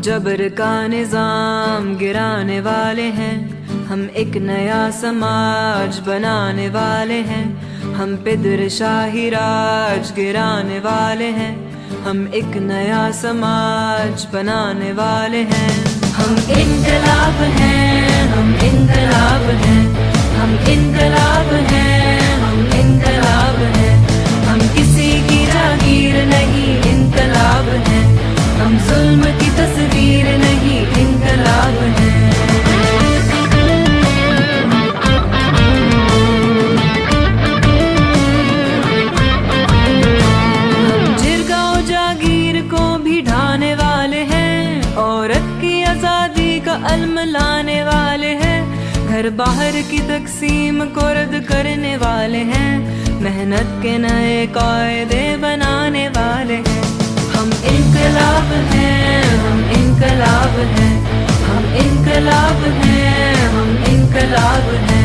जबर का निज़ाम गिराने वाले हैं। हम एक नया समाज बनाने वाले हैं। हम पिदर शाही राज गिराने वाले हैं। हम एक नया समाज बनाने वाले हैं। हम इनकलाब हैं, हम इनकलाब हैं। हम इनकलाब हैं, हम इनकलाब हैं। हम किसी की जागीर नहीं, इनकलाब हैं। की तस्वीर नहीं हैं। अलम लाने वाले हैं, घर बाहर की तकसीम को रद्द करने वाले हैं, मेहनत के नए कायदे बनाने वाले हैं। इनकलाब हैं, हम इनकलाब हैं, हम इनकलाब हैं, हम इनकलाब हैं।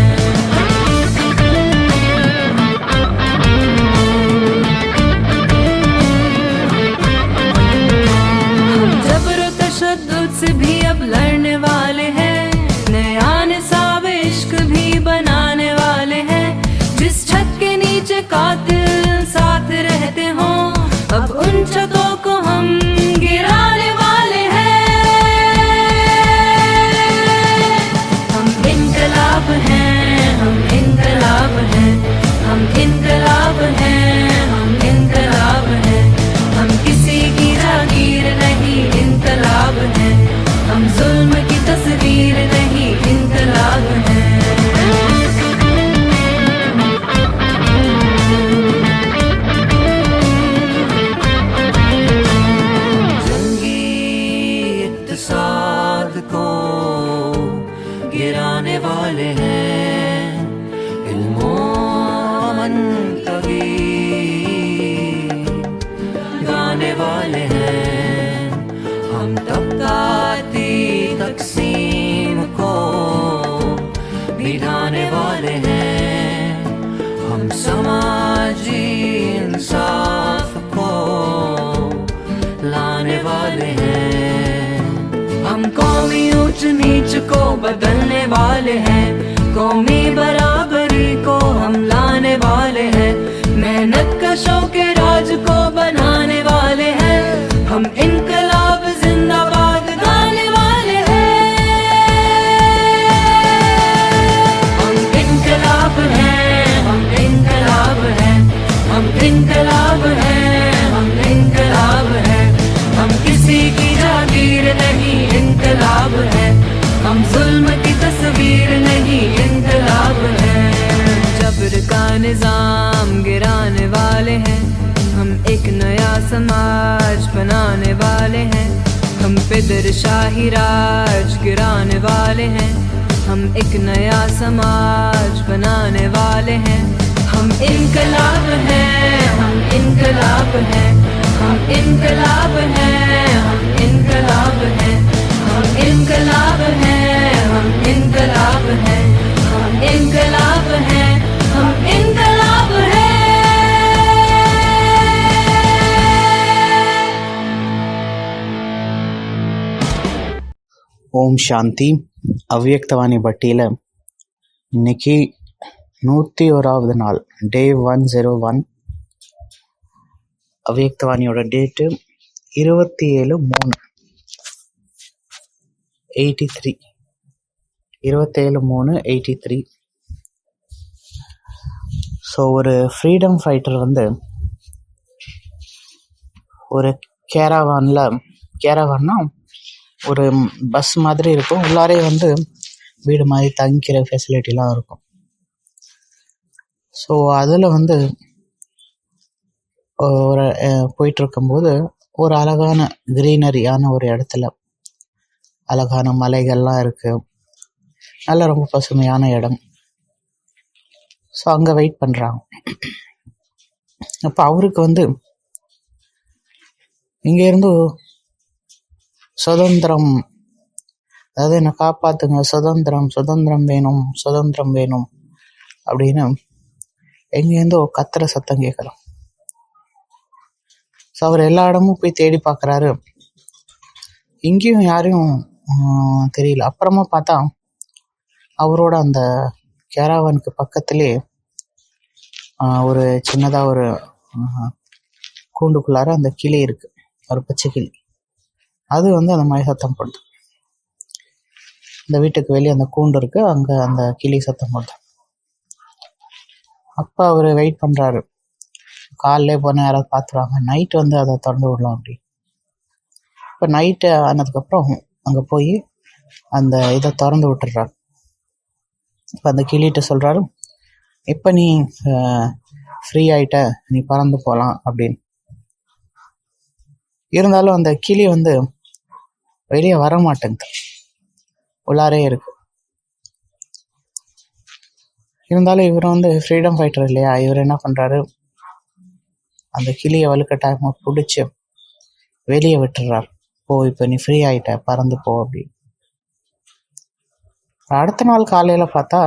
से भी अब लड़ने वाले हैं नया निसाब इश्क भी बनाने वाले हैं, जिस छत के नीचे कातिल साथ इंसाफ को लाने वाले हैं। हम कौमी ऊंच नीच को बदलने वाले हैं। कौमी बराबरी को हम लाने वाले हैं। मेहनत कशों के राज को बनाने वाले हैं। हम इनकलाब निज़ाम गिराने वाले हैं। हम एक नया समाज बनाने वाले हैं। हम पिदर शाही राज गिराने वाले हैं। हम एक नया समाज बनाने वाले हैं। हम इनकलाब हैं, हम इनकलाब हैं। हम इनकलाब हैं, हम इनकलाब हैं। हम इनकलाब हैं, हम इनकलाब हैं। हम इनकलाब हैं। ஓம் சாந்தி. அவ்வியக்தவாணி பட்டியல இன்னைக்கு நூற்றி ஓராவது நாள் டே ஒன் ஜீரோ ஒன். அவ்வியக்தவாணியோட டேட்டு இருபத்தி ஏழு மூணு. Eighty three. இருபத்தேழு மூணு எயிட்டி த்ரீ. ஸோ ஒரு ஃப்ரீடம் ஃபைட்டர் வந்து ஒரு கேரவானில் கேரவான்னா ஒரு பஸ் மாதிரி இருக்கும். உள்ளாரே வந்து வீடு மாதிரி தங்கிக்கிற ஃபெசிலிட்டிலாம் இருக்கும். ஸோ அதில் வந்து ஒரு போயிட்டுருக்கும்போது ஒரு அழகான கிரீனரியான ஒரு இடத்துல அழகான மலைகள்லாம் இருக்குது நல்ல ரொம்ப பசுமையான இடம். ஸோ அங்கே வெயிட் பண்ணுறாங்க அப்போ அவருக்கு வந்து இங்கேருந்து சுதந்திரம். அதாவது என்னை காப்பாத்துங்க. சுதந்திரம் சுதந்திரம் வேணும் சுதந்திரம் வேணும். அப்படின்னு எங்கேருந்தோ கத்துற சத்தம் கேட்குறோம் ஸோ அவர் எல்லா இடமும் போய் தேடி பார்க்குறாரு. இங்கேயும் யாரையும் தெரியல. அப்புறமா பார்த்தா அவரோட அந்த கேராவனுக்கு பக்கத்திலே ஒரு சின்னதாக ஒரு கூண்டுக்குள்ளார அந்த கிளி இருக்குது ஒரு பச்சை கிளி. அது வந்து அந்த மாதிரி சத்தம் போடுது. இந்த வீட்டுக்கு வெளியே அந்த கூண்டு இருக்கு அங்கே அந்த கிளி சத்தம் போடுது. அப்போ அவர் வெயிட் பண்ணுறாரு காலையிலே போனால் யாராவது பார்த்துருவாங்க நைட் வந்து அதை திறந்து விடலாம் அப்படி. இப்போ நைட்டு ஆனதுக்கப்புறம் அங்கே போய் அந்த இதை திறந்து விட்டுறாரு இப்போ அந்த கிளிகிட்ட சொல்கிறாரு இப்போ நீ ஃப்ரீ ஆயிட்ட? நீ பறந்து போகலாம் அப்படின்னு. இருந்தாலும் அந்த கிளி வந்து வெளியே வர மாட்டேங்குது உள்ளாரே இருக்கு. இருந்தாலும் இவர் வந்து ஃப்ரீடம் ஃபைட்டர் இல்லையா? இவர் என்ன பண்ணுறாரு அந்த கிளியை வலுக்கட்டாயமாக பிடிச்சி வெளியே விட்டுறார். போ இப்போ நீ ஃப்ரீ ஆயிட்ட பறந்து போ அப்படின்னு. அடுத்த நாள் காலையில் பார்த்தா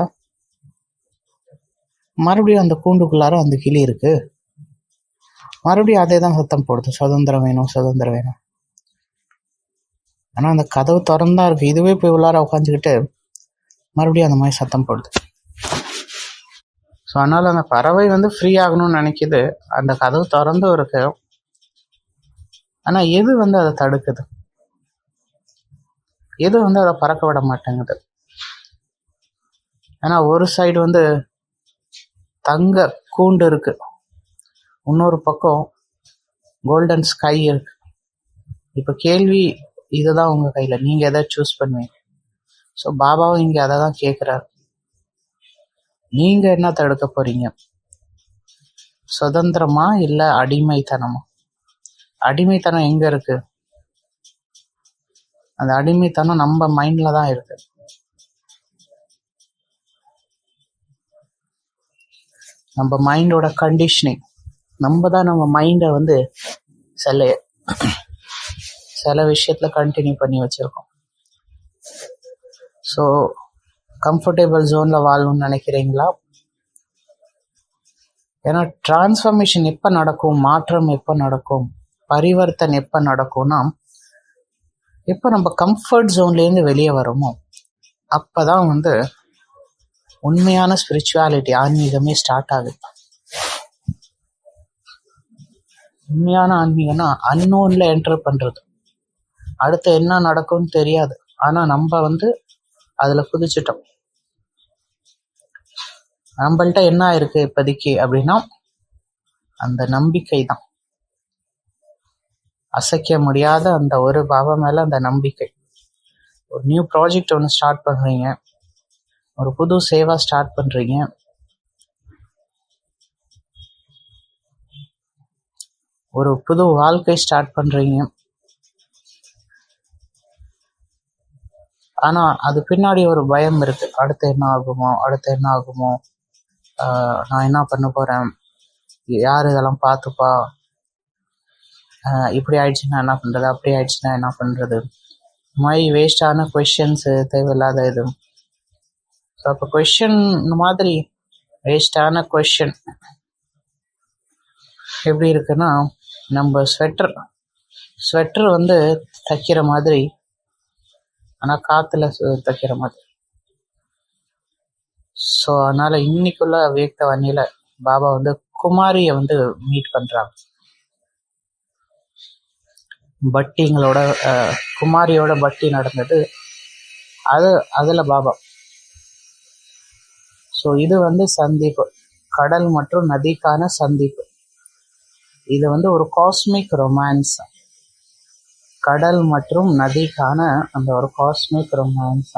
மறுபடியும் அந்த கூண்டுக்குள்ளார அந்த கிளி இருக்கு. மறுபடியும் அதே தான் சத்தம் போடுது. சுதந்திரம் வேணும் சுதந்திரம் வேணும். ஆனால் அந்த கதவு திறந்தா இருக்கு. இதுவே போய் உள்ளார உட்காந்துக்கிட்டு மறுபடியும் அந்த மாதிரி சத்தம் போடுது. ஸோ அதனால அந்த பறவை வந்து ஃப்ரீ ஆகணும்னு நினைக்குது. அந்த கதவு திறந்து இருக்கு. ஆனால் எது வந்து அதை தடுக்குது? எது வந்து அதை பறக்க விட மாட்டேங்குது? ஏன்னா ஒரு சைடு வந்து தங்க கூண்டு இருக்கு. இன்னொரு பக்கம் கோல்டன் ஸ்கை இருக்கு. இப்போ கேள்வி இதுதான் உங்க கையில. நீங்க எதை சூஸ் பண்ணுவீங்க? ஸோ பாபாவும் இங்க அதை தான் கேட்குறாரு நீங்க என்ன தடுக்க போறீங்க? சுதந்திரமா இல்ல அடிமைத்தனமா? அடிமைத்தனம் எங்க இருக்கு? அந்த அடிமைத்தனம் நம்ம மைண்ட்ல தான் இருக்கு. நம்ம மைண்டோட கண்டிஷனிங் நம்ம தான் நம்ம மைண்டை வந்து சில சில விஷயத்துல கண்டினியூ பண்ணி வச்சிருக்கோம். ஸோ கம்ஃபர்டபுள் ஜோனில் வாழணும்னு நினைக்கிறீங்களா? ஏன்னா டிரான்ஸ்ஃபர்மேஷன் எப்போ நடக்கும் மாற்றம் எப்போ நடக்கும் பரிவர்த்தனை எப்போ நடக்கும்னா எப்போ நம்ம கம்ஃபர்ட் ஜோன்லேருந்து வெளியே வரோமோ அப்பதான் வந்து உண்மையான ஸ்பிரிச்சுவாலிட்டி ஆன்மீகமே ஸ்டார்ட் ஆகுது. உண்மையான ஆன்மீகம்னா அன்னோன்ல என்டர் பண்றது. அடுத்து என்ன நடக்கும்னு தெரியாது. ஆனால் நம்ம வந்து அதில் குதிச்சிட்டோம். நம்மள்ட்ட என்ன இருக்கு இப்போதைக்கு அப்படின்னா அந்த நம்பிக்கை தான். அசைக்க முடியாத அந்த ஒரு பாபா மேலே அந்த நம்பிக்கை. ஒரு நியூ ப்ராஜெக்ட் ஒன்று ஸ்டார்ட் பண்ணுறீங்க ஒரு புது சேவா ஸ்டார்ட் பண்ணுறீங்க ஒரு புது வாழ்க்கை ஸ்டார்ட் பண்ணுறீங்க ஆனா அது பின்னாடி ஒரு பயம் இருக்கு. அடுத்து என்ன ஆகுமோ அடுத்து என்ன ஆகுமோ நான் என்ன பண்ண போறேன்? யார் இதெல்லாம் பார்த்துப்பா? இப்படி ஆயிடுச்சுன்னா என்ன பண்றது? அப்படி ஆயிடுச்சுன்னா என்ன பண்றது? இந்த மாதிரி வேஸ்டான கொஷின்ஸு தேவையில்லாத இது. ஸோ அப்போ கொஷின் மாதிரி வேஸ்டான கொஷின் எப்படி இருக்குன்னா நம்ம ஸ்வெட்டர் ஸ்வெட்டர் வந்து தைக்கிற மாதிரி ஆனா காத்துல சு- தைக்கிற மாதிரி. ஸோ அதனால இன்னைக்குள்ள வியக்த வன்னியில பாபா வந்து குமாரிய வந்து மீட் பண்றாங்க. பட்டிங்களோட குமாரியோட பட்டி நடந்தது. அது அதுல பாபா. ஸோ இது வந்து சந்திப்பு. கடல் மற்றும் நதிக்கான சந்திப்பு. இது வந்து ஒரு காஸ்மிக் ரொமான்ஸ் கடல் மற்றும் நதிக்கான அந்த ஒரு காஸ்மிக் ரொமான்ஸ்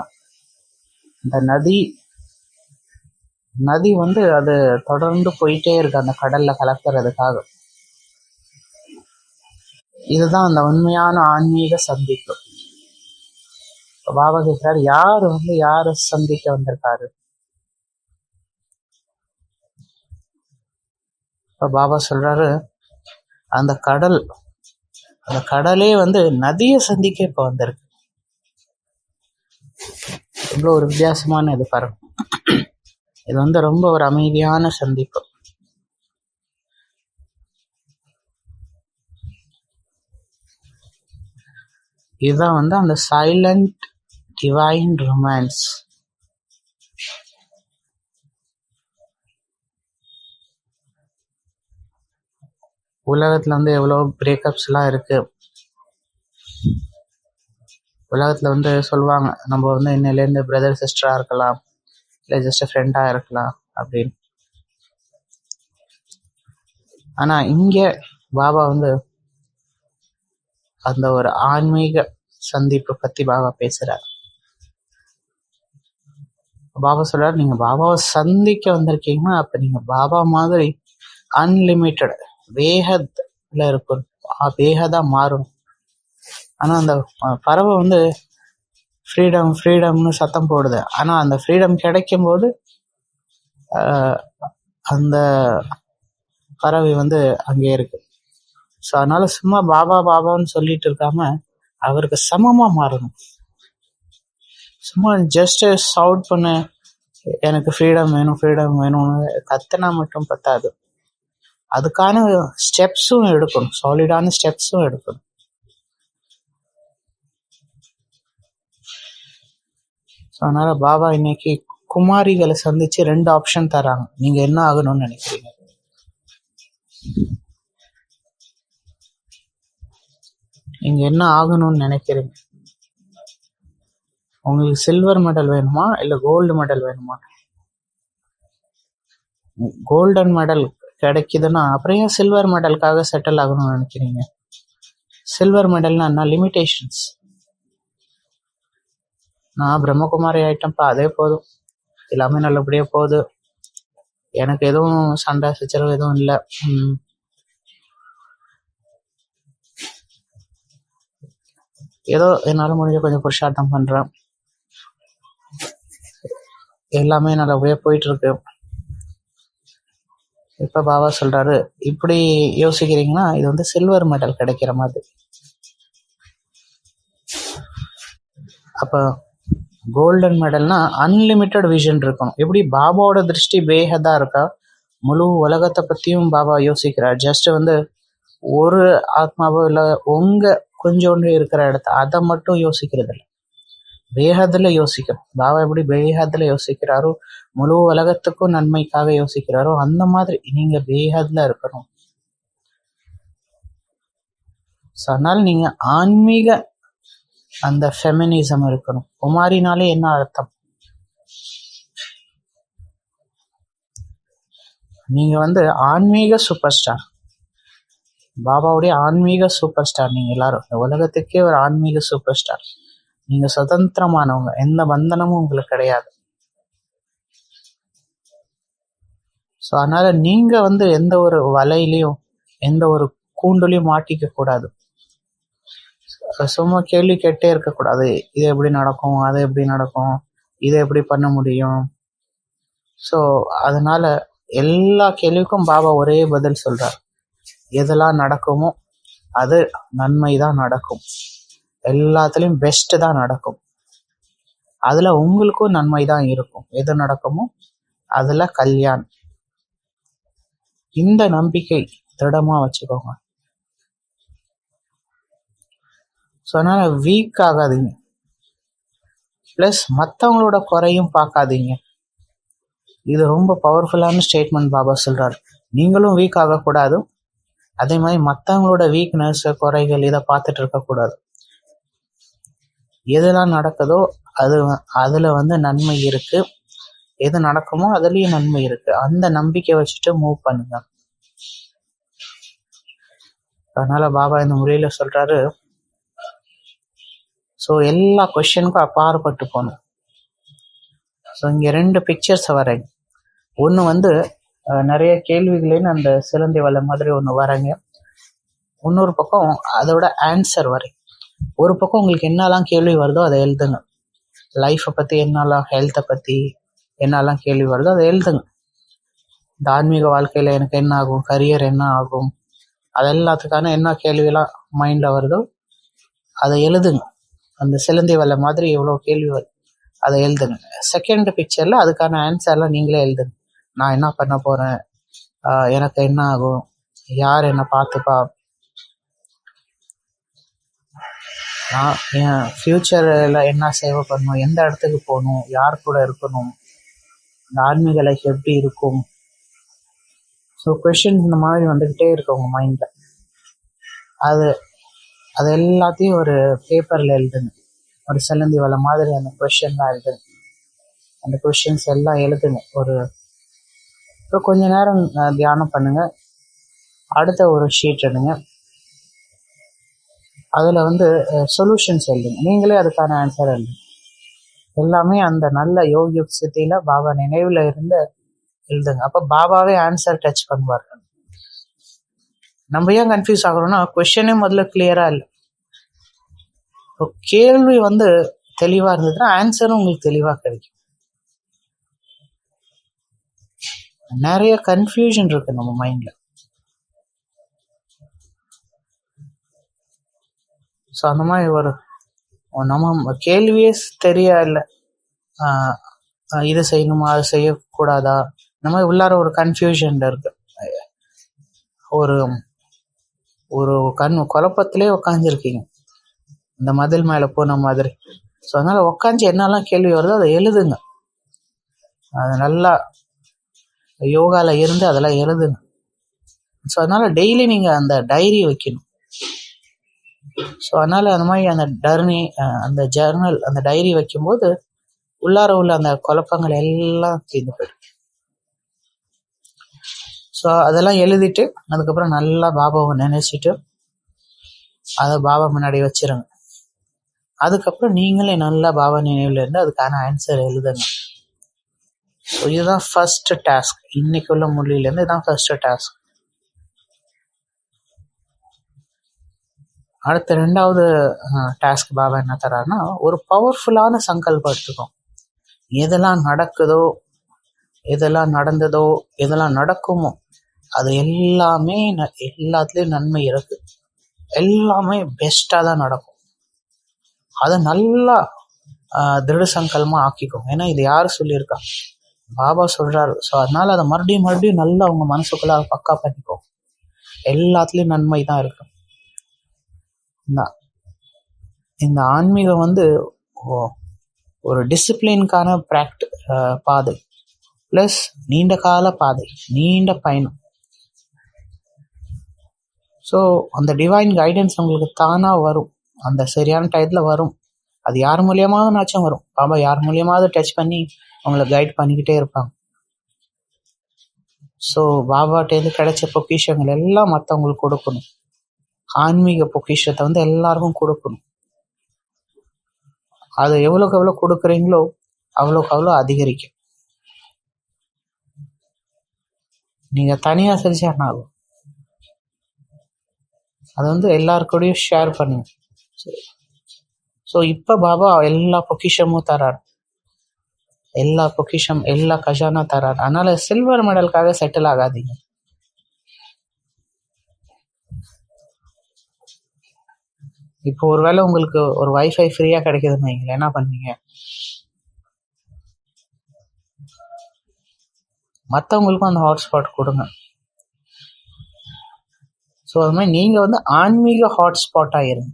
இந்த நதி நதி வந்து அது தொடர்ந்து போயிட்டே இருக்கு அந்த கடல்ல கலக்கிறதுக்காக. இதுதான் அந்த உண்மையான ஆன்மீக சந்திப்பு. பாபா கேட்கிறார் யார் வந்து யாரை சந்திக்க வந்திருக்காரு? இப்ப பாபா சொல்றாரு அந்த கடல் அந்த கடலே வந்து நதியை சந்திக்க இப்போ வந்திருக்கு. இவ்வளவு ஒரு வித்தியாசமான இது பாருங்க. இது வந்து ரொம்ப ஒரு அமைதியான சந்திப்பு. இதுதான் வந்து அந்த சைலண்ட் டிவைன் ரொமான்ஸ் உலகத்துல வந்து எவ்வளோ பிரேக்கப்ஸ்லாம் இருக்கு? உலகத்துல வந்து சொல்லுவாங்க நம்ம வந்து இன்னிலேருந்து பிரதர் சிஸ்டராக இருக்கலாம் இல்லை ஜஸ்ட் ஃப்ரெண்டா இருக்கலாம் அப்படின்னு. ஆனா இங்க பாபா வந்து அந்த ஒரு ஆன்மீக சந்திப்பு பத்தி பாபா பேசுகிறார் பாபா சொல்கிறார் நீங்க பாபாவை சந்திக்க வந்திருக்கீங்கன்னா அப்ப நீங்க பாபா மாதிரி அன்லிமிட்டெட் வேகத்துல இருக்கும். வேகதா மாறும். ஆனா அந்த பறவை வந்து ஃப்ரீடம் ஃப்ரீடம்னு சத்தம் போடுது. ஆனா அந்த ஃப்ரீடம் கிடைக்கும் போது அந்த பறவை வந்து அங்கே இருக்கு. ஸோ அதனால சும்மா பாபா பாபான்னு சொல்லிட்டு இருக்காம அவருக்கு சமமா மாறணும். சும்மா ஜஸ்ட் சவுட் பண்ண எனக்கு ஃப்ரீடம் வேணும் ஃப்ரீடம் வேணும்னு கத்துனா மட்டும் பத்தாது. அதுக்கான ஸ்டெப்ஸும் எடுக்கணும். சாலிடான ஸ்டெப்ஸும் எடுக்கணும். ஸோ அதனால பாபா இன்னைக்கு குமாரிகளை சந்திச்சு ரெண்டு ஆப்ஷன் தராங்க. நீங்க என்ன ஆகணும்னு நினைக்கிறீங்க? நீங்க என்ன ஆகணும்னு நினைக்கிறீங்க? உங்களுக்கு சில்வர் மெடல் வேணுமா? இல்ல கோல்டு மெடல் வேணுமா? கோல்டன் மெடல் கிடைக்குதுன்னா அப்புறம் ஏன் சில்வர் மெடலுக்காக செட்டில் ஆகணும்னு நினைக்கிறீங்க? சில்வர் மெடல்னா என்ன? லிமிடேஷன்ஸ் நான் பிரம்மகுமாரி ஆயிட்டேன்ப்பா அதே போதும். எல்லாமே நல்லபடியா போகுது. எனக்கு எதுவும் சண்டை சச்சரவு எதுவும் இல்லை. ஏதோ என்னால முடிஞ்ச கொஞ்சம் புருஷார்த்தம் பண்றேன். எல்லாமே நல்லபடியா போயிட்டு இருக்கு. இப்ப பாபா சொல்றாரு இப்படி யோசிக்கிறீங்கன்னா இது வந்து சில்வர் மெடல் கிடைக்கிற மாதிரி. அப்ப கோல்டன் மெடல்னா அன்லிமிட்டெட் விஷன் இருக்கணும். எப்படி பாபாவோட திருஷ்டி பேகதா இருக்கா? முழு உலகத்தை பத்தியும் பாபா யோசிக்கிறார். ஜஸ்ட் வந்து ஒரு ஆத்மாவோ இல்ல உங்க கொஞ்சோண்டு இருக்கிற இடத்த அதை மட்டும் யோசிக்கிறது இல்ல பேகத்துல யோசிக்கணும். பாபா எப்படி பேகத்துல யோசிக்கிறாரோ முழு உலகத்துக்கும் நன்மைக்காக யோசிக்கிறாரோ அந்த மாதிரி நீங்க பேகத்துல இருக்கணும். சொன்னால் நீங்க ஆன்மீக அந்த ஃபெமினிசம் இருக்கணும். குமாரினாலே என்ன அர்த்தம்? நீங்க வந்து ஆன்மீக சூப்பர் ஸ்டார் பாபாவுடைய ஆன்மீக சூப்பர் ஸ்டார் நீங்க எல்லாரும். இந்த உலகத்துக்கே ஒரு ஆன்மீக சூப்பர் ஸ்டார் நீங்க சுதந்திரமானவங்க. எந்த பந்தனமும் உங்களுக்கு கிடையாது. ஸோ அதனால நீங்க வந்து எந்த ஒரு வலையிலையும் எந்த ஒரு கூண்டுலையும் மாட்டிக்க கூடாது. சும்மா கேள்வி கேட்டே இருக்கக்கூடாது. இது எப்படி நடக்கும்? அது எப்படி நடக்கும்? இதை எப்படி பண்ண முடியும்? ஸோ அதனால எல்லா கேள்விக்கும் பாபா ஒரே பதில் சொல்றார். எதெல்லாம் நடக்குமோ அது நன்மை தான் நடக்கும். எல்லாத்துலேயும் பெஸ்ட்டு தான் நடக்கும். அதில் உங்களுக்கும் நன்மை தான் இருக்கும். எது நடக்குமோ அதில் கல்யாண் இந்த நம்பிக்கை திடமாக வச்சுக்கோங்க. ஸோ அதனால் வீக் ஆகாதீங்க. ப்ளஸ் மற்றவங்களோட குறையும் பார்க்காதீங்க. இது ரொம்ப பவர்ஃபுல்லான ஸ்டேட்மெண்ட் பாபா சொல்கிறார் நீங்களும் வீக் ஆகக்கூடாது. அதே மாதிரி மற்றவங்களோட வீக்னஸ் குறைகள் இதை பார்த்துட்டு இருக்கக்கூடாது. எதெல்லாம் நடக்குதோ அது அதில் வந்து நன்மை இருக்கு. எது நடக்குமோ அதுலேயும் நன்மை இருக்கு. அந்த நம்பிக்கை வச்சுட்டு மூவ் பண்ணுங்க. அதனால பாபா இந்த முறையில் சொல்றாரு ஸோ எல்லா கொஸ்டினுக்கும் அப்பாற்பட்டு போகணும். ஸோ இங்க ரெண்டு பிக்சர்ஸ் வரேங்க ஒன்று வந்து நிறைய கேள்விகளின் அந்த சிலந்தி வலை மாதிரி ஒன்று வரேங்க. இன்னொரு பக்கம் அதோட ஆன்சர் வரை ஒரு பக்கம் உங்களுக்கு என்னெல்லாம் கேள்வி வருதோ அதை எழுதுங்க. லைஃப்பை பற்றி என்னெல்லாம் ஹெல்த்தை பற்றி என்னெல்லாம் கேள்வி வருதோ அதை எழுதுங்க. இந்த ஆன்மீக வாழ்க்கையில் எனக்கு என்ன ஆகும் கரியர் என்ன ஆகும் அது எல்லாத்துக்கான என்ன கேள்வியெல்லாம் மைண்டில் வருதோ அதை எழுதுங்க. அந்த சிலந்தி வலை மாதிரி எவ்வளோ கேள்வி வரும் அதை எழுதுங்க. செகண்ட் பிக்சரில் அதுக்கான ஆன்சர்லாம் நீங்களே எழுதுங்க. நான் என்ன பண்ண போகிறேன் எனக்கு என்ன ஆகும்? யார் என்னை பார்த்துப்பா? நான் என் ஃப்யூச்சரில் என்ன சேவை பண்ணணும் எந்த இடத்துக்கு போகணும் யார் கூட இருக்கணும் இந்த ஆன்மீக லைஃப் எப்படி இருக்கும்? ஸோ கொஷின்ஸ் இந்த மாதிரி வந்துக்கிட்டே இருக்கு உங்கள் மைண்டில் அது அது எல்லாத்தையும் ஒரு பேப்பரில் எழுதுங்க. ஒரு செல்லந்தி வலை மாதிரி அந்த கொஷின்லாம் எழுதுங்க. அந்த கொஷின்ஸ் எல்லாம் எழுதுங்க. ஒரு இப்போ கொஞ்ச நேரம் தியானம் பண்ணுங்க. அடுத்த ஒரு ஷீட் எடுங்க. அதில் வந்து சொல்யூஷன்ஸ் எழுதுங்க நீங்களே அதுக்கான ஆன்சர் எழுதுங்க எல்லாமே அந்த நல்ல யோகி சித்தியில் பாபா நினைவில் இருந்து எழுதுங்க. அப்போ பாபாவே ஆன்சர் டச் பண்ணுவார். நம்ம ஏன் கன்ஃபியூஸ் ஆகிறோம்னா கொஷனே முதல்ல கிளியராக இல்லை. இப்போ கேள்வி வந்து தெளிவாக இருந்ததுன்னா ஆன்சரும் உங்களுக்கு தெளிவாக கிடைக்கும். நிறைய கன்ஃபியூஷன் இருக்கு நம்ம மைண்டில் ஸோ அந்த மாதிரி ஒரு நம்ம கேள்வியே தெரியா இல்லை இது செய்யணுமா அது செய்யக்கூடாதா? இந்த மாதிரி உள்ளார ஒரு கன்ஃபியூஷன் இருக்கு. ஒரு ஒரு கண் குழப்பத்திலே உட்காந்துருக்கீங்க இந்த மதில் மேலே போன மாதிரி. ஸோ அதனால் உட்காந்து என்னெல்லாம் கேள்வி வருதோ அதை எழுதுங்க. அது நல்லா யோகாவில் இருந்து அதெல்லாம் எழுதுங்க. ஸோ அதனால் டெய்லி நீங்கள் அந்த டைரி வைக்கணும். ஸோ அதனால அந்த மாதிரி அந்த டர்னி அந்த ஜர்னல் அந்த டைரி வைக்கும்போது உள்ளார உள்ள அந்த குழப்பங்கள் எல்லாம் தீர்ந்து போயிடும் ஸோ அதெல்லாம் எழுதிட்டு அதுக்கப்புறம் நல்லா பாபாவை நினைச்சிட்டு அதை பாபா முன்னாடி வச்சிருங்க. அதுக்கப்புறம் நீங்களே நல்லா பாபா நினைவுல இருந்து அதுக்கான ஆன்சர் எழுதுங்க. ஸோ இதுதான் ஃபர்ஸ்ட் டாஸ்க் இன்னைக்கு உள்ள மொழியிலேருந்து இதுதான் ஃபர்ஸ்ட் டாஸ்க் அடுத்த ரெண்டாவது டாஸ்க் பாபா என்ன தராருன்னா ஒரு பவர்ஃபுல்லான சங்கல்பம் எடுத்துக்கும் எதெல்லாம் நடக்குதோ எதெல்லாம் நடந்ததோ எதெல்லாம் நடக்குமோ அது எல்லாமே ந- எல்லாத்துலேயும் நன்மை இருக்கு. எல்லாமே பெஸ்ட்டாக தான் நடக்கும். அதை நல்லா திருட சங்கல்மா ஆக்கிக்கும் ஏன்னா இது யார் சொல்லியிருக்கா? பாபா சொல்கிறாரு ஸோ அதனால அதை மறுபடியும் மறுபடியும் நல்லா அவங்க மனசுக்குள்ளே பக்கா பண்ணிக்கோ. எல்லாத்துலேயும் நன்மை தான் இருக்கும் இந்த இந்த ஆன்மீகம் வந்து ஓ- ஒரு டிசிப்ளின்கான ப்ராக்டி பாதை. ப்ளஸ் நீண்ட கால பாதை நீண்ட பயணம். ஸோ அந்த டிவைன் கைடன்ஸ் உங்களுக்கு தானாக வரும். அந்த சரியான டயத்தில் வரும். அது யார் மூலியமாவதுனாச்சும் வரும். பாபா யார் மூலியமாவது டச் பண்ணி உங்களை கைட் பண்ணிக்கிட்டே இருப்பாங்க. ஸோ பாபாட்டேருந்து கிடைச்ச பொக்கிஷங்கள் எல்லாம் மற்றவங்களுக்கு கொடுக்கணும். ஆன்மீக பொக்கிஷத்தை வந்து எல்லாருக்கும் கொடுக்கணும். அது எவ்வளோக்கு எவ்வளோ கொடுக்குறீங்களோ அவ்வளோக்கு அவ்வளோ அதிகரிக்கும். நீங்கள் தனியாக செஞ்சா அது ஆகும் வந்து எல்லாருக்கூடயும் ஷேர் பண்ணுங்க. ஸோ இப்போ பாபா எல்லா பொக்கிஷமும் தரார். எல்லா பொக்கிஷம் எல்லா கஜானா தரார். அதனால சில்வர் மெடலுக்காக செட்டில் ஆகாதீங்க. இப்போ ஒருவேளை உங்களுக்கு ஒரு வைஃபை ஃப்ரீயா கிடைக்குதுன்னு வைங்களேன் என்ன பண்ணுவீங்க? மற்றவங்களுக்கும் அந்த ஹாட்ஸ்பாட் கொடுங்க. ஸோ அது மாதிரி நீங்கள் வந்து ஆன்மீக ஹாட்ஸ்பாட்டாக இருங்க.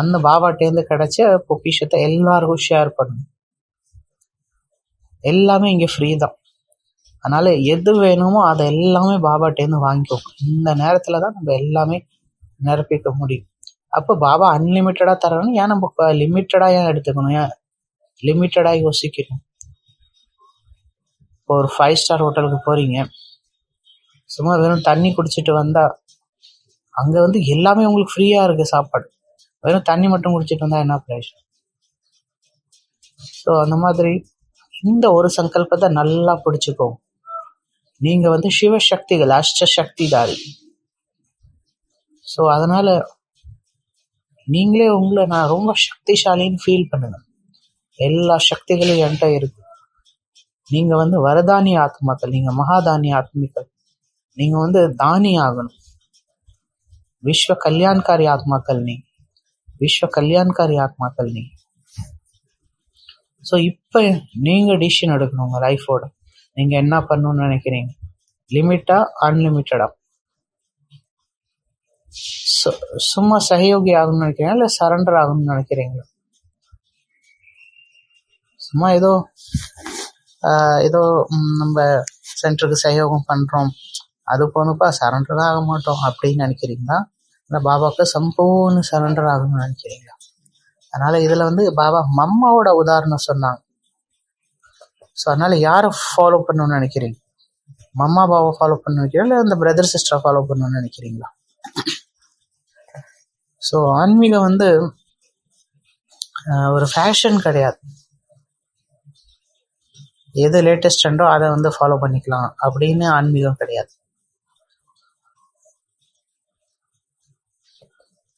அந்த பாபாட்டேருந்து கிடைச்ச பொக்கிஷத்தை எல்லாருக்கும் ஷேர் பண்ணுங்க. எல்லாமே இங்கே ஃப்ரீ தான். அதனால் எது வேணுமோ அதை எல்லாமே பாபாட்டேருந்து வாங்கிக்கோங்க. இந்த நேரத்தில் தான் நம்ம எல்லாமே நிரப்பிக்க முடியும். அப்போ பாபா அன்லிமிட்டடாக தரணும். ஏன் நம்ம லிமிட்டடாக ஏன் எடுத்துக்கணும்? ஏன் லிமிட்டடாக யோசிக்கணும். இப்போ ஒரு ஃபைவ் ஸ்டார் ஹோட்டலுக்கு போகிறீங்க சும்மா வெறும் தண்ணி குடிச்சிட்டு வந்தால் அங்கே வந்து எல்லாமே உங்களுக்கு ஃப்ரீயாக இருக்குது சாப்பாடு. வெறும் தண்ணி மட்டும் குடிச்சிட்டு வந்தால் என்ன பிரயோஜனம் ஸோ அந்த மாதிரி இந்த ஒரு சங்கல்பத்தை நல்லா பிடிச்சுக்கோ நீங்கள் வந்து சிவசக்திகள் அஷ்ட சக்திதாரி. ஸோ அதனால நீங்களே உங்களை நான் ரொம்ப சக்திசாலின்னு ஃபீல் பண்ணுங்க. எல்லா சக்திகளும் என்கிட்ட இருக்கு. நீங்க வந்து வரதானி ஆத்மாக்கள் நீங்க மகாதானி ஆத்மிக்கள். நீங்க வந்து தானி ஆகணும். விஸ்வ கல்யாண்காரி ஆத்மாக்கள் நீ. விஸ்வ கல்யாண்காரி ஆத்மாக்கள் நீ. ஸோ இப்போ நீங்க டிசிஷன் எடுக்கணும் உங்க லைஃபோட நீங்க என்ன பண்ணணும்னு நினைக்கிறீங்க? லிமிட்டா அன்லிமிட்டடா சும்மா சகயோகி ஆகணும்னு நினைக்கிறீங்களா? இல்லை சரண்டர் ஆகணும்னு நினைக்கிறீங்களா? சும்மா ஏதோ ஏதோ நம்ம சென்டருக்கு சகயோகம் பண்றோம். அது போனப்பா சரண்டர் ஆக மாட்டோம் அப்படின்னு நினைக்கிறீங்களா? இல்லை பாபாவுக்கு சம்பூர்ண சரண்டர் ஆகணும்னு நினைக்கிறீங்களா? அதனால இதுல வந்து பாபா மம்மாவோட உதாரணம் சொன்னாங்க. ஸோ அதனால யாரை ஃபாலோ பண்ணணும்னு நினைக்கிறீங்க? மம்மா பாபாவை ஃபாலோ பண்ண நினைக்கிறீங்களா? இல்லை இந்த பிரதர் சிஸ்டரை ஃபாலோ பண்ணணும்னு நினைக்கிறீங்களா? ஸோ ஆன்மீகம் வந்து ஒரு ஃபேஷன் கிடையாது. எது லேட்டஸ்ட் ட்ரெண்டோ அதை வந்து ஃபாலோ பண்ணிக்கலாம் அப்படின்னு ஆன்மீகம் கிடையாது.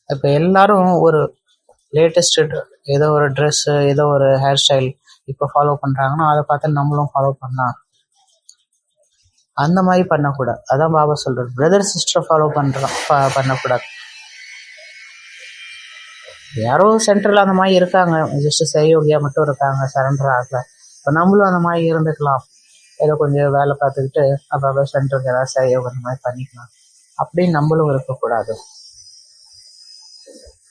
இப்போ எல்லாரும் ஒரு லேட்டஸ்ட் ஏதோ ஒரு ட்ரெஸ் ஏதோ ஒரு ஹேர் ஸ்டைல் இப்போ ஃபாலோ பண்றாங்கன்னா அதை பார்த்து நம்மளும் ஃபாலோ பண்ணலாம். அந்த மாதிரி பண்ணக்கூடாது. அதான் பாபா சொல்கிறார் பிரதர் சிஸ்டர் ஃபாலோ பண்றோம் ப- பண்ணக்கூடாது. யாரோ சென்டர்ல அந்த மாதிரி இருக்காங்க. ஜஸ்ட் சையோகியா மட்டும் இருக்காங்க. சரண்டர் ஆகல. இப்போ நம்மளும் அந்த மாதிரி இருந்துக்கலாம். ஏதோ கொஞ்சம் வேலை பார்த்துக்கிட்டு அப்பப்போ சென்டருக்கு ஏதாவது சையோகம் அந்த மாதிரி பண்ணிக்கலாம். அப்படின்னு நம்மளும் இருக்கக்கூடாது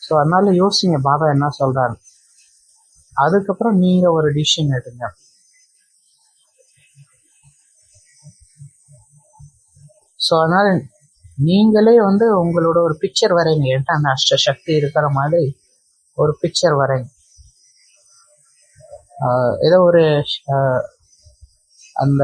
ஸோ அதனால யோசிங்க. பாபா என்ன சொல்றாரு? அதுக்கப்புறம் நீங்க ஒரு டிசிஷன் எடுங்க. ஸோ அதனால நீங்களே வந்து உங்களோட ஒரு பிக்சர் வரைங்க. என்கிட்ட அந்த அஷ்ட சக்தி இருக்கிற மாதிரி? ஒரு பிக்சர் வரை ஏதோ ஒரு அந்த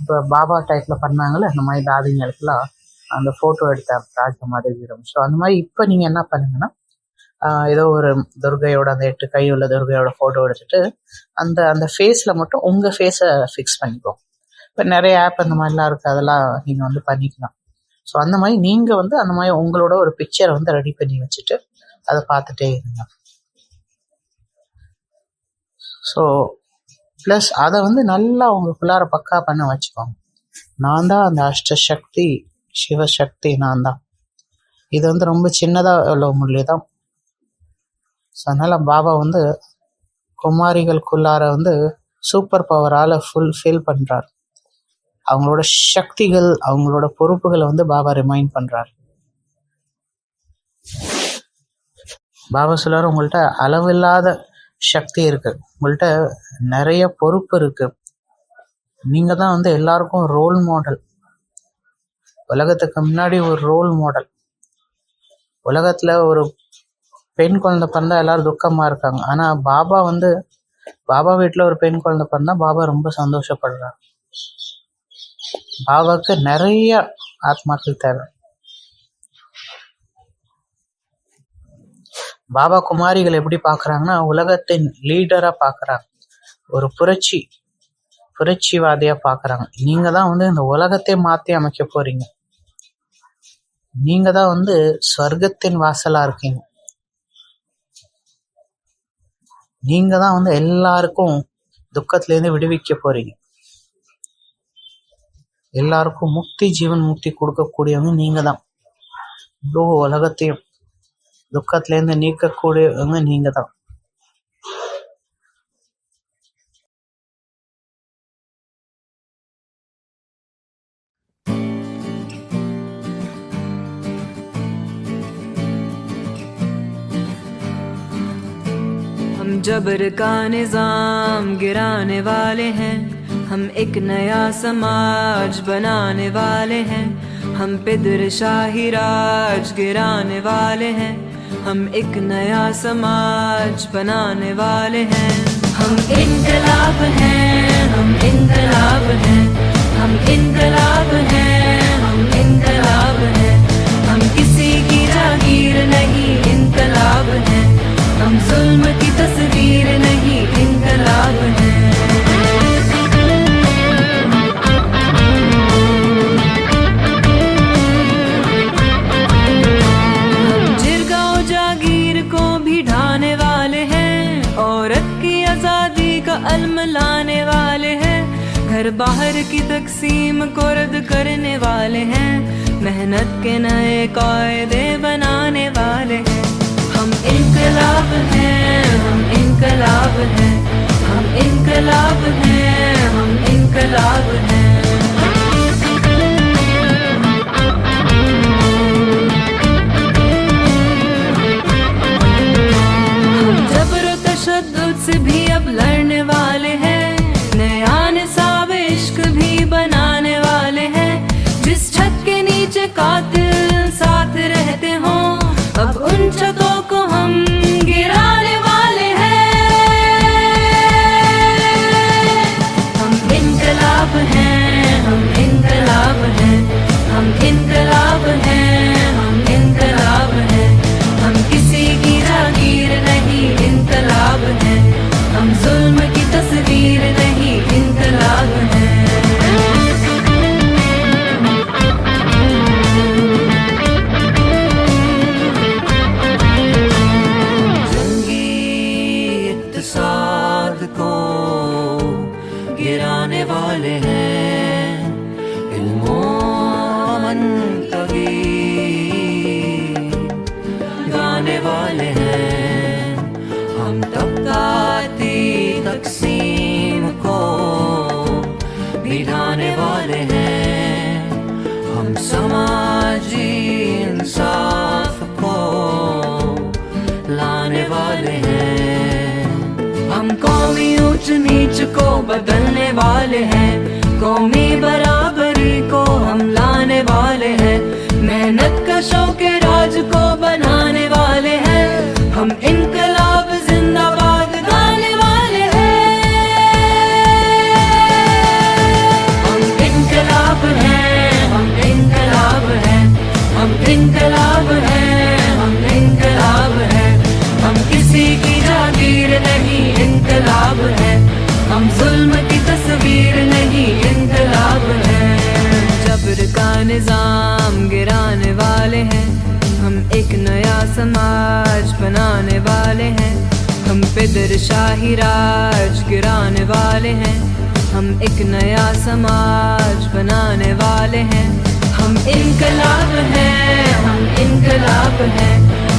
இப்போ பாபா டைப்ல பண்ணாங்கல்ல அந்த மாதிரி தாதிங்களுக்குலாம் அந்த ஃபோட்டோ எடுத்த ராஜ மாதிரி வீரம் ஸோ அந்த மாதிரி இப்போ நீங்க என்ன பண்ணுங்கன்னா ஏதோ ஒரு துர்கையோட அந்த எட்டு கை உள்ள துர்கையோட ஃபோட்டோ எடுத்துட்டு அந்த அந்த ஃபேஸ்ல மட்டும் உங்க ஃபேஸை ஃபிக்ஸ் பண்ணிப்போம் இப்போ நிறைய ஆப் அந்த மாதிரிலாம் இருக்கு அதெல்லாம் நீங்க வந்து பண்ணிக்கலாம். ஸோ அந்த மாதிரி நீங்க வந்து அந்த மாதிரி உங்களோட ஒரு பிக்சரை வந்து ரெடி பண்ணி வச்சுட்டு அதை பார்த்துட்டே இருங்க. ஸோ ப்ளஸ் அதை வந்து நல்லா உங்களுக்குள்ளார பக்கா பண்ண வச்சுக்கோங்க. நான் தான் அந்த அஷ்ட சக்தி சிவசக்தி நான் தான். இது வந்து ரொம்ப சின்னதாக உள்ள முள்ளி தான். ஸோ அதனால பாபா வந்து குமாரிகளுக்குள்ளார வந்து சூப்பர் பவரால ஃபுல் ஃபில் பண்ணுறார் அவங்களோட சக்திகள் அவங்களோட பொறுப்புகளை வந்து பாபா ரிமைண்ட் பண்றார். பாபா சொல்கிறார் உங்கள்கிட்ட அளவில்லாத சக்தி இருக்கு. உங்கள்கிட்ட நிறைய பொறுப்பு இருக்கு. நீங்க தான் வந்து எல்லாருக்கும் ரோல் மாடல் உலகத்துக்கு முன்னாடி ஒரு ரோல் மாடல் உலகத்துல ஒரு பெண் குழந்தை பிறந்தா எல்லாரும் துக்கமா இருக்காங்க. ஆனா பாபா வந்து பாபா வீட்டில் ஒரு பெண் குழந்தை பிறந்தா பாபா ரொம்ப சந்தோஷப்படுறார். பாபாவுக்கு நிறைய ஆத்மாக்கள் தேவை. பாபா குமாரிகள் எப்படி பாக்குறாங்கன்னா உலகத்தின் லீடரா பாக்குறாங்க ஒரு புரட்சி புரட்சிவாதியா பாக்குறாங்க நீங்க தான் வந்து இந்த உலகத்தை மாத்தி அமைக்க போறீங்க. நீங்க தான் வந்து ஸ்வர்க்கத்தின் வாசலா இருக்கீங்க. நீங்க தான் வந்து எல்லாருக்கும் துக்கத்துல இருந்து விடுவிக்க போறீங்க. எல்லாருக்கும் முக்தி ஜீவன் முக்தி கொடுக்கக்கூடியவங்க நீங்கள் தான். இவ்வளோ உலகத்தையும் दुख ನೀಕ ಕೂಡಿಹಂಗ जबर का निज़ाम गिराने वाले हैं, हम एक नया समाज बनाने वाले हैं, हम पिदर शाही राज गिराने वाले हैं। हम एक नया समाज बनाने वाले हैं। हम इनकलाब हैं, हम इनकलाब हैं, हम इनकलाब बाहर की तकसीम को रद्द करने वाले हैं। मेहनत के नए कायदे बनाने वाले हैं। हम इनकलाब हैं, हम इनकलाब हैं, हम इनकलाब हैं, हम इनकलाब हैं। le vole नीच को बदलने वाले हैं। कौमी बराबरी को हम लाने वाले हैं। मेहनत कशों के राज को बनाने वाले हैं। हम इनकलाब जिंदाबाद गाने वाले हैं। हम इनकलाब हैं, हम इनकलाब हैं। हम इनकलाब हैं, हम इनकलाब हैं। हम किसी की जागीर नहीं, इनकलाब है। निज़ाम गिराने वाले हैं। हम एक नया समाज बनाने वाले हैं। हम पिदर शाही राज गिराने वाले हैं। हम एक नया समाज बनाने वाले हैं। हम इनकलाब हैं, हम इनकलाब हैं।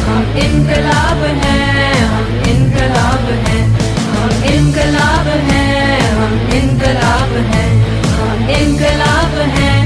हम इनकलाब हैं, हम इनकलाब हैं। हम इनकलाब हैं, हम इनकलाब हैं। हम इनकलाब हैं।